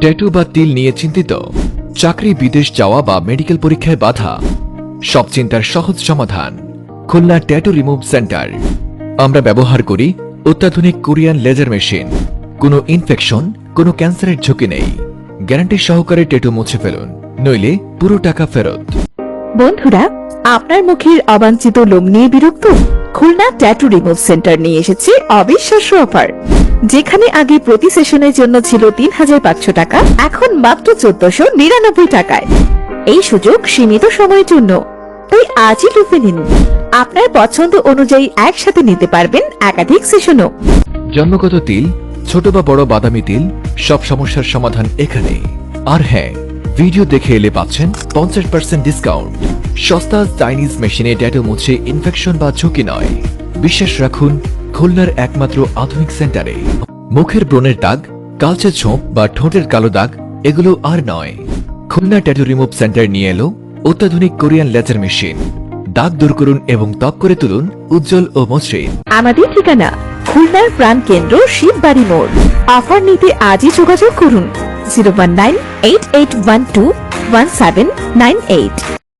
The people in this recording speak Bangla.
ট্যাটু বা তিল নিয়ে চিন্তিত। চাকরি, বিদেশ যাওয়া বা মেডিকেল পরীক্ষায় বাধা। সব চিন্তার সহজ সমাধান। Khulna tattoo remove center. আমরা ব্যবহার করি অত্যাধুনিক কোরিয়ান লেজার মেশিন। কোনো ইনফেকশন, কোনো ক্যান্সারের ঝুঁকি নেই। গ্যারান্টি সহকারে ট্যাটু মুছে ফেলুন। নইলে পুরো টাকা ফেরত। বন্ধুরা, আপনার মুখের অবাঞ্ছিত লোম নিয়ে বিরক্ত? খুলনা ট্যাটু রিমুভ সেন্টার নিয়ে এসেছে অবিশ্বাস্য অফার। যেখানে আগে প্রতি সেশনের জন্য ছিল তিন হাজার পাঁচশো টাকা, এখন মাত্র চোদ্দশো নিরানব্বই টাকায়। এই সুযোগ সীমিত সময়ের জন্য। তাই আজই লুফে নিন। আপনার পছন্দ অনুযায়ী একসাথে নিতে পারবেন একাধিক সেশনও। জন্মগত তিল, ছোট বা বড় বাদামি তিল, সব সমস্যার সমাধান এখানে। আর হ্যাঁ ভিডিও দেখে এলে পাচ্ছেন পঞ্চাশ পার্সেন্ট ডিসকাউন্ট। সস্তা চাইনিজ মেশিনে ট্যাটু মুছে ইনফেকশন বা ঝুঁকি নয়। বিশ্বাস রাখুন খুলনার একমাত্র আধুনিক সেন্টারে। মুখের ব্রণের দাগ, কালচে ছোপ বা ঠোঁটের কালো দাগ, এগুলো আর নয়। খুলনা ট্যাটু রিমুভ সেন্টার নিয়ে এলো অত্যাধুনিক কোরিয়ান লেজার মেশিন। দাগ দূর করুন এবং ত্বক করে তুলুন উজ্জ্বল ও মসৃণ। আমাদের ঠিকানা, খুলনার প্রাণ কেন্দ্র শিববাড়ি মোড়। অফার নিতে আজই যোগাযোগ করুন, zero one nine eight eight one two one seven nine eight.